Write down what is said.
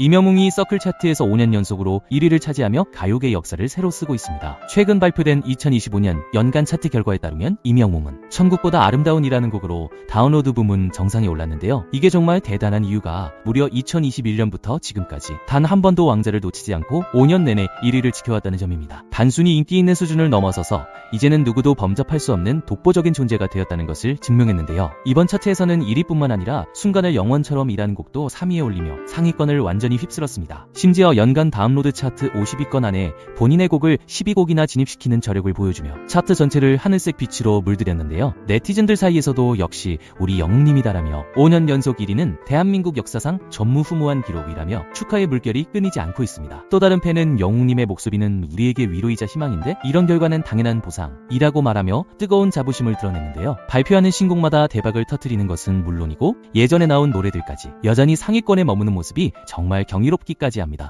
이명웅이 서클 차트에서 5년 연속으로 1위를 차지하며 가요계 역사를 새로 쓰고 있습니다. 최근 발표된 2025년 연간 차트 결과에 따르면 이명웅은 천국보다 아름다운이라는 곡으로 다운로드 부문 정상에 올랐는데요. 이게 정말 대단한 이유가 무려 2021년부터 지금까지 단 한 번도 왕자를 놓치지 않고 5년 내내 1위를 지켜왔다는 점입니다. 단순히 인기 있는 수준을 넘어서서 이제는 누구도 범접할 수 없는 독보적인 존재가 되었다는 것을 증명했는데요. 이번 차트에서는 1위뿐만 아니라 순간을 영원처럼 이라는 곡도 3위에 올리며 상위권을 완전히 휩쓸었습니다. 심지어 연간 다운로드 차트 50위권 안에 본인의 곡을 12곡이나 진입시키는 저력을 보여주며 차트 전체를 하늘색 빛으로 물들였는데요. 네티즌들 사이에서도 역시 우리 영웅님이다라며 5년 연속 1위는 대한민국 역사상 전무후무한 기록이라며 축하의 물결이 끊이지 않고 있습니다. 또 다른 팬은 영웅님의 목소리는 우리에게 위로이자 희망인데 이런 결과는 당연한 보상이라고 말하며 뜨거운 자부심을 드러냈는데요. 발표하는 신곡마다 대박을 터뜨리는 것은 물론이고 예전에 나온 노래들까지 여전히 상위권에 머무는 모습이 정말 경이롭기까지 합니다.